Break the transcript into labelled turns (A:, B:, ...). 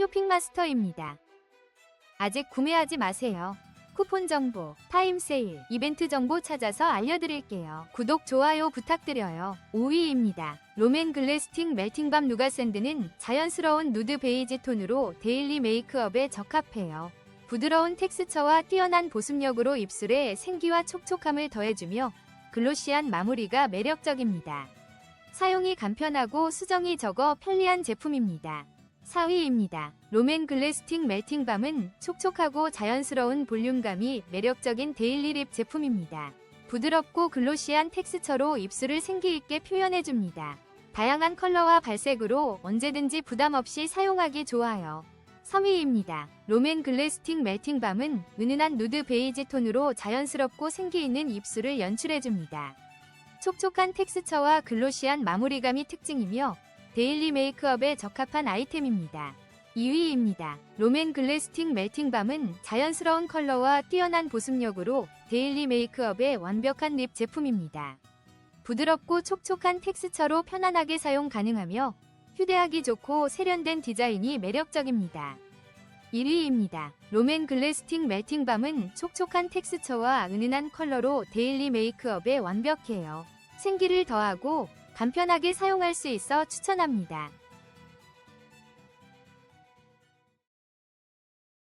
A: 쇼핑마스터입니다. 아직 구매하지 마세요. 쿠폰 정보, 타임 세일, 이벤트 정보 찾아서 알려드릴게요. 구독, 좋아요 부탁드려요. 5위입니다. 롬앤 글래스틱 멜팅밤 누가 샌드는 자연스러운 누드 베이지 톤으로 데일리 메이크업에 적합해요. 부드러운 텍스처와 뛰어난 보습력으로 입술에 생기와 촉촉함을 더해주며 글로시한 마무리가 매력적입니다. 사용이 간편하고 수정이 적어 편리한 제품입니다. 4위입니다. 롬앤 글래스틱 멜팅밤은 촉촉하고 자연스러운 볼륨감이 매력적인 데일리 립 제품입니다. 부드럽고 글로시한 텍스처로 입술을 생기있게 표현해줍니다. 다양한 컬러와 발색으로 언제든지 부담 없이 사용하기 좋아요. 3위입니다. 롬앤 글래스틱 멜팅밤은 은은한 누드 베이지 톤으로 자연스럽고 생기있는 입술을 연출해줍니다. 촉촉한 텍스처와 글로시한 마무리감이 특징이며 데일리 메이크업에 적합한 아이템입니다. 2위입니다. 롬앤 글래스틱 멜팅밤은 자연스러운 컬러와 뛰어난 보습력으로 데일리 메이크업에 완벽한 립 제품입니다. 부드럽고 촉촉한 텍스처로 편안하게 사용 가능하며 휴대하기 좋고 세련된 디자인이 매력적입니다. 1위입니다. 롬앤 글래스틱 멜팅밤은 촉촉한 텍스처와 은은한 컬러로 데일리 메이크업에 완벽해요. 생기를 더하고 간편하게 사용할 수 있어 추천합니다.